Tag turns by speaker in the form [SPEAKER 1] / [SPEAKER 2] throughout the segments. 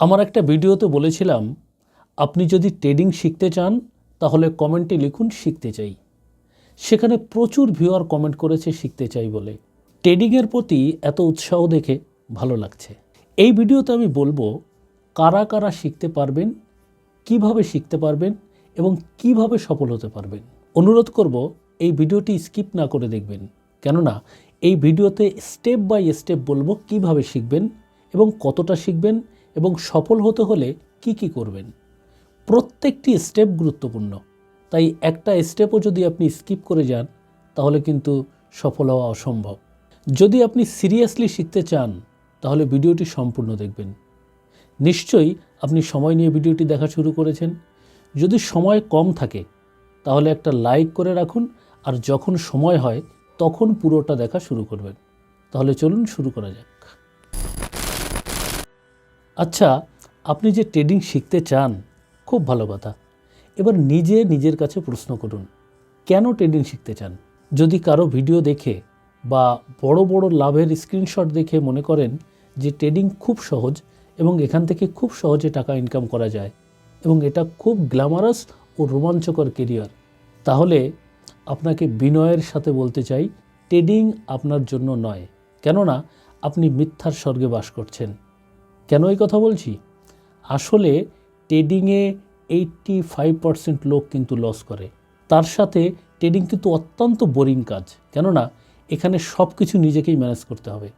[SPEAKER 1] আমার একটা ভিডিওতে বলেছিলাম, আপনি যদি ট্রেডিং শিখতে চান, তাহলে কমেন্টে লিখুন শিখতে চাই। সেখানে প্রচুর ভিউয়ার কমেন্ট করেছে শিখতে চাই বলে। ট্রেডিংয়ের প্রতি এত উৎসাহ দেখে ভালো লাগছে। এই ভিডিওতে আমি বলব, কারা কারা শিখতে পারবেন, কীভাবে শিখতে পারবেন এবং কীভাবে সফল হতে পারবেন। অনুরোধ করব, এই ভিডিওটি স্কিপ না করে দেখবেন। কেননা, এই ভিডিওতে স্টেপ বাই স্টেপ বলব কীভাবে শিখবেন এবং কতটা শিখবেন এবং সফল হতে হলে কি কি করবেন? প্রত্যেকটি স্টেপ গুরুত্বপূর্ণ। তাই একটা স্টেপও যদি আপনি স্কিপ করে যান, তাহলে কিন্তু সফল হওয়া অসম্ভব। যদি আপনি সিরিয়াসলি শিখতে চান, তাহলে ভিডিওটি সম্পূর্ণ দেখবেন। নিশ্চয়ই আপনি সময় নিয়ে ভিডিওটি দেখা শুরু করেছেন। যদি সময় কম থাকে, তাহলে একটা লাইক করে রাখুন, আর যখন সময় হয়, তখন পুরোটা দেখা শুরু করবেন। তাহলে চলুন শুরু করা যাক। আচ্ছা আপনি যে ট্রেডিং শিখতে চান, খুব ভালো কথা। এবার নিজে নিজের কাছে প্রশ্ন করুন, কেন ট্রেডিং শিখতে চান? যদি কারও ভিডিও দেখে বা বড় বড় লাভের স্ক্রিনশট দেখে মনে করেন যে ট্রেডিং খুব সহজ এবং এখান থেকে খুব সহজে টাকা ইনকাম করা যায় এবং এটা খুব গ্ল্যামারাস ও রোমাঞ্চকর কেরিয়ার তাহলে আপনাকে বিনয়ের সাথে বলতে চাই ট্রেডিং আপনার জন্য নয়। কেননা, আপনি মিথ্যার স্বর্গে বাস করছেন। কেন এই কথা বলছি? আসলে ট্রেডিংয়ে এইটটি ফাইভ পার্সেন্ট লোক কিন্তু লস করে। তার সাথে ট্রেডিং কিন্তু অত্যন্ত বোরিং কাজ। কেননা, এখানে সব কিছু নিজেকেই ম্যানেজ করতে হবে।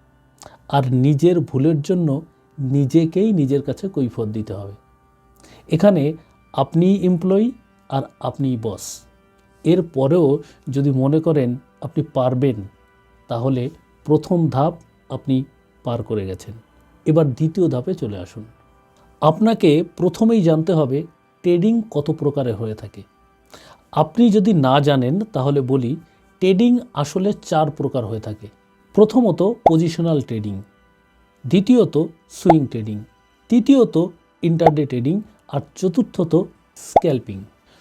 [SPEAKER 1] আর নিজের ভুলের জন্য নিজেকেই নিজের কাছে কৈফত দিতে হবে। এখানে আপনি এমপ্লয়ি আর আপনি বস এর পরেও যদি মনে করেন আপনি পারবেন, তাহলে প্রথম ধাপ আপনি পার করে গেছেন। এবার দ্বিতীয় ধাপে চলে আসুন। আপনাকে প্রথমেই জানতে হবে ট্রেডিং কত প্রকারে হয়ে থাকে। আপনি যদি না জানেন, তাহলে বলি ট্রেডিং আসলে চার প্রকার হয়ে থাকে। প্রথমত পজিশনাল ট্রেডিং, দ্বিতীয়ত সুইং ট্রেডিং, তৃতীয়ত ইন্টারডে ট্রেডিং, আর চতুর্থত স্ক্যাল্পিং।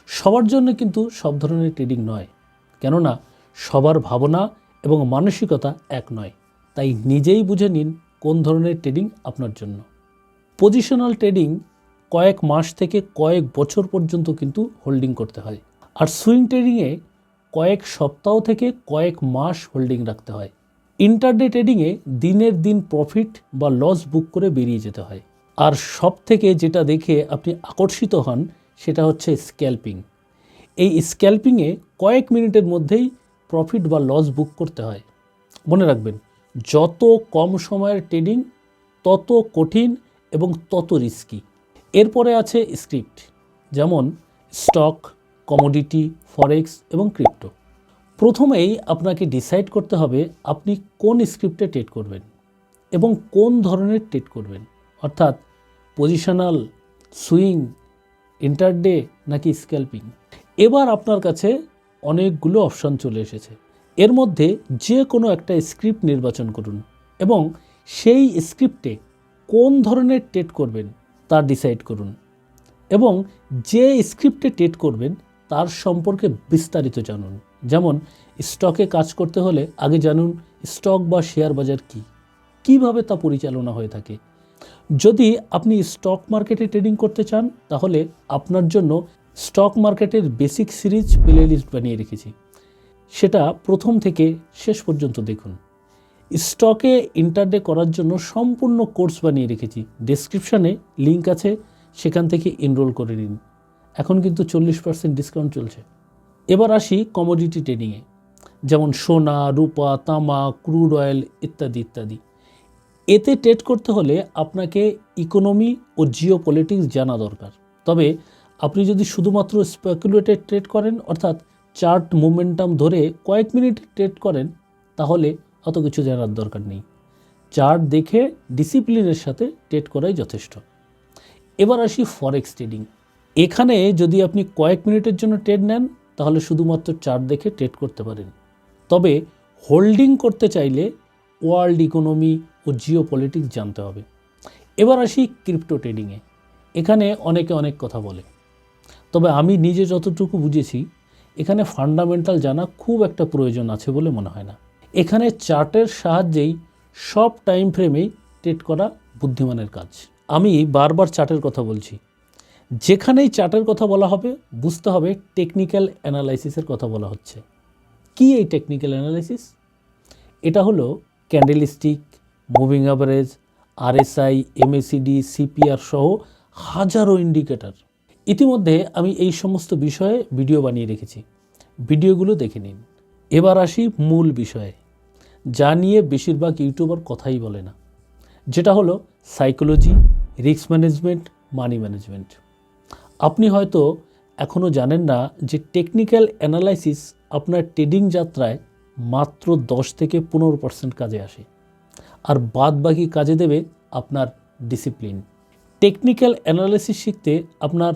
[SPEAKER 1] সবার জন্য কিন্তু সব ধরনের ট্রেডিং নয়, কেননা সবার ভাবনা এবং মানসিকতা এক নয়। তাই নিজেই বুঝে নিন কোন ধরনের ট্রেডিং আপনার জন্য? পজিশনাল ট্রেডিং কয়েক মাস থেকে কয়েক বছর পর্যন্ত কিন্তু হোল্ডিং করতে হয়। আর সুইং ট্রেডিংয়ে কয়েক সপ্তাহ থেকে কয়েক মাস হোল্ডিং রাখতে হয়। ইন্টারডে ট্রেডিংয়ে দিনের দিন প্রফিট বা লস বুক করে বেরিয়ে যেতে হয়। আর সব থেকে যেটা দেখে আপনি আকর্ষিত হন সেটা হচ্ছে স্ক্যাল্পিং এই স্ক্যাল্পিংয়ে কয়েক মিনিটের মধ্যেই প্রফিট বা লস বুক করতে হয়। মনে রাখবেন যত কম সময়ের ট্রেডিং, তত কঠিন এবং তত রিস্কি। এরপরে আছে স্ক্রিপ্ট, যেমন স্টক, কমোডিটি, ফরেক্স এবং ক্রিপ্টো। প্রথমেই আপনাকে ডিসাইড করতে হবে আপনি কোন স্ক্রিপ্টে ট্রেড করবেন এবং কোন ধরনের ট্রেড করবেন। অর্থাৎ পজিশনাল, সুইং, ইন্টারডে নাকি স্ক্যাল্পিং। এবার আপনার কাছে অনেকগুলো অপশান চলে এসেছে। এর মধ্যে যে কোনো একটা স্ক্রিপ্ট নির্বাচন করুন এবং সেই স্ক্রিপ্টে কোন ধরনের টেট করবেন তা ডিসাইড করুন এবং যে স্ক্রিপ্টে টেট করবেন তার সম্পর্কে বিস্তারিত জানুন। যেমন, স্টকে কাজ করতে হলে আগে জানুন স্টক বা শেয়ার বাজার কী? কীভাবে তা পরিচালনা হয়ে থাকে? যদি আপনি স্টক মার্কেটে ট্রেডিং করতে চান, তাহলে আপনার জন্য স্টক মার্কেটের বেসিক সিরিজ প্লে লিস্ট বানিয়ে রেখেছি। সেটা প্রথম থেকে শেষ পর্যন্ত দেখুন। স্টকে ইন্টারডে করার জন্য সম্পূর্ণ কোর্স বানিয়ে রেখেছি। ডেসক্রিপশানে লিঙ্ক আছে, সেখান থেকে এনরোল করে নিন। এখন কিন্তু চল্লিশ পার্সেন্ট ডিসকাউন্ট চলছে। এবার আসি কমোডিটি ট্রেডিংয়ে যেমন সোনা, রূপা, তামা ক্রুড অয়েল ইত্যাদি ইত্যাদি। এতে ট্রেড করতে হলে আপনাকে ইকোনমি ও জিও পলিটিক্স জানা দরকার। তবে আপনি যদি শুধুমাত্র স্পেকুলেটেড ট্রেড করেন, অর্থাৎ চার্ট মোমেন্টাম ধরে কয়েক মিনিট ট্রেড করেন, তাহলে অত কিছু জানার দরকার নেই। চার্ট দেখে ডিসিপ্লিনের সাথে ট্রেড করাই যথেষ্ট। এবার আসি ফরেক্স ট্রেডিং। এখানে যদি আপনি কয়েক মিনিটের জন্য ট্রেড নেন, তাহলে শুধুমাত্র চার্ট দেখে ট্রেড করতে পারেন। তবে হোল্ডিং করতে চাইলে ওয়ার্ল্ড ইকোনমি ও জিও পলিটিক্স জানতে হবে। এবার আসি ক্রিপ্টো ট্রেডিংয়ে। এখানে অনেকে অনেক কথা বলে। তবে আমি নিজে যতটুকু বুঝেছি এখানে ফান্ডামেন্টাল জানা খুব একটা প্রয়োজন আছে বলে মনে হয় না। এখানে চার্টের সাহায্যেই সব টাইম ফ্রেমেই ট্রেড করা বুদ্ধিমানের কাজ। আমি বারবার চার্টের কথা বলছি। যেখানেই চার্টের কথা বলা হবে, বুঝতে হবে টেকনিক্যাল অ্যানালাইসিসের কথা বলা হচ্ছে। কি এই টেকনিক্যাল অ্যানালাইসিস এটা হলো candlestick moving average RSI MACD CPR সহ হাজারো ইন্ডিকেটর ইতিমধ্যে আমি এই সমস্ত বিষয়ে ভিডিও বানিয়ে রেখেছি। ভিডিওগুলো দেখে নিন। এবার আসি মূল বিষয়ে। যা নিয়ে বেশিরভাগ ইউটিউবার কথাই বলে না। যেটা হলো psychology, risk management, money management. আপনি হয়তো এখনও জানেন না যে টেকনিক্যাল অ্যানালাইসিস আপনার ট্রেডিং যাত্রায় মাত্র দশ থেকে পনেরো পার্সেন্ট কাজে আসে। আর বাদ বাকি কাজে দেবে আপনার ডিসিপ্লিন। টেকনিক্যাল অ্যানালাইসিস শিখতে আপনার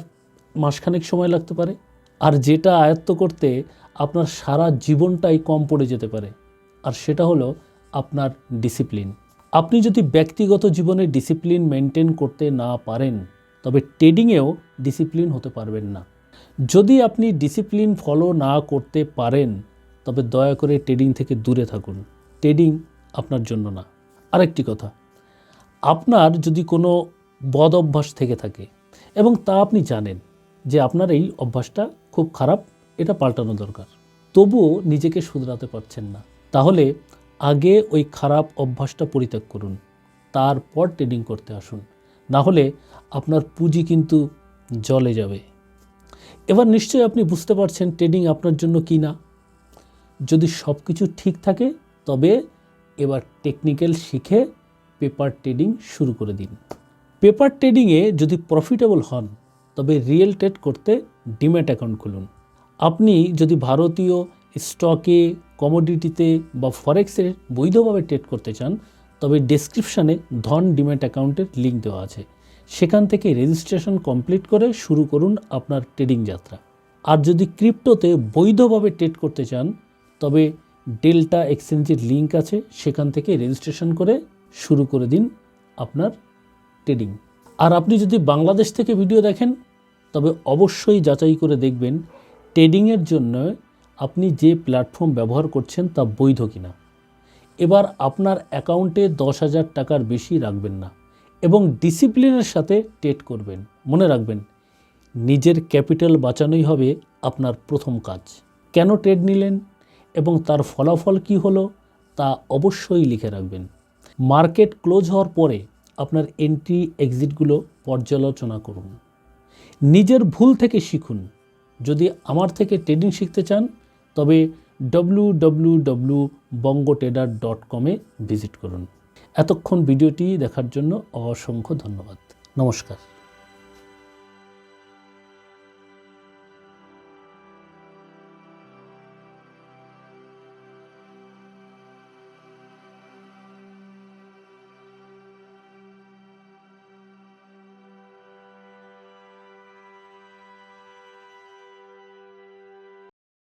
[SPEAKER 1] মাসখানেক সময় লাগতে পারে। আর যেটা আয়ত্ত করতে আপনার সারা জীবনটাই কম পড়ে যেতে পারে। আর সেটা হলো আপনার ডিসিপ্লিন। আপনি যদি ব্যক্তিগত জীবনে ডিসিপ্লিন মেনটেন করতে না পারেন, তবে ট্রেডিংয়েও ডিসিপ্লিন হতে পারবেন না। যদি আপনি ডিসিপ্লিন ফলো না করতে পারেন, তবে দয়া করে ট্রেডিং থেকে দূরে থাকুন। ট্রেডিং আপনার জন্য না। আরেকটি কথা, আপনার যদি কোনো বদ অভ্যাস থেকে থাকে, এবং তা আপনি জানেন যে আপনার এই অভ্যাসটা খুব খারাপ, এটা পাল্টানো দরকার। তবুও নিজেকে শুধরাতে পারছেন না। তাহলে আগে ওই খারাপ অভ্যাসটা পরিত্যাগ করুন। তারপর ট্রেডিং করতে আসুন। না হলে আপনার পুঁজি কিন্তু জলে যাবে। এবার নিশ্চয়ই আপনি বুঝতে পারছেন ট্রেডিং আপনার জন্য কি না। যদি সব কিছু ঠিক থাকে, তবে এবার টেকনিক্যাল শিখে পেপার ট্রেডিং শুরু করে দিন। পেপার ট্রেডিংয়ে যদি প্রফিটেবল হন তবে রিয়েল ট্রেড করতে ডিম্যাট অ্যাকাউন্ট খুলুন। আপনি যদি ভারতীয় স্টকে, কমোডিটিতে বা ফরেক্সে বৈধভাবে ট্রেড করতে চান, তবে ডেসক্রিপশানে ধন ডিম্যাট অ্যাকাউন্টের লিঙ্ক দেওয়া আছে। সেখান থেকে রেজিস্ট্রেশন কমপ্লিট করে শুরু করুন আপনার ট্রেডিং যাত্রা। আর যদি ক্রিপ্টোতে বৈধভাবে ট্রেড করতে চান, তবে ডেল্টা এক্সচেঞ্জের লিঙ্ক আছে, সেখান থেকে রেজিস্ট্রেশন করে শুরু করে দিন আপনার ট্রেডিং। আর আপনি যদি বাংলাদেশ থেকে ভিডিও দেখেন তবে অবশ্যই যাচাই করে দেখবেন ট্রেডিংয়ের জন্য আপনি যে প্ল্যাটফর্ম ব্যবহার করছেন তা বৈধ কিনা। এবার আপনার অ্যাকাউন্টে দশ হাজার টাকার বেশি রাখবেন না এবং ডিসিপ্লিনের সাথে ট্রেড করবেন। মনে রাখবেন, নিজের ক্যাপিটাল বাঁচানোই হবে আপনার প্রথম কাজ। কেন ট্রেড নিলেন এবং তার ফলাফল কি হলো তা অবশ্যই লিখে রাখবেন। মার্কেট ক্লোজ হওয়ার পরে আপনার এন্ট্রি এক্সিটগুলো পর্যালোচনা করুন। নিজের ভুল থেকে শিখুন। যদি আমার থেকে ট্রেডিং শিখতে চান, তবে W W W Banga dot কমে ভিজিট করুন। এতক্ষণ ভিডিওটি দেখার জন্য অসংখ্য ধন্যবাদ। নমস্কার।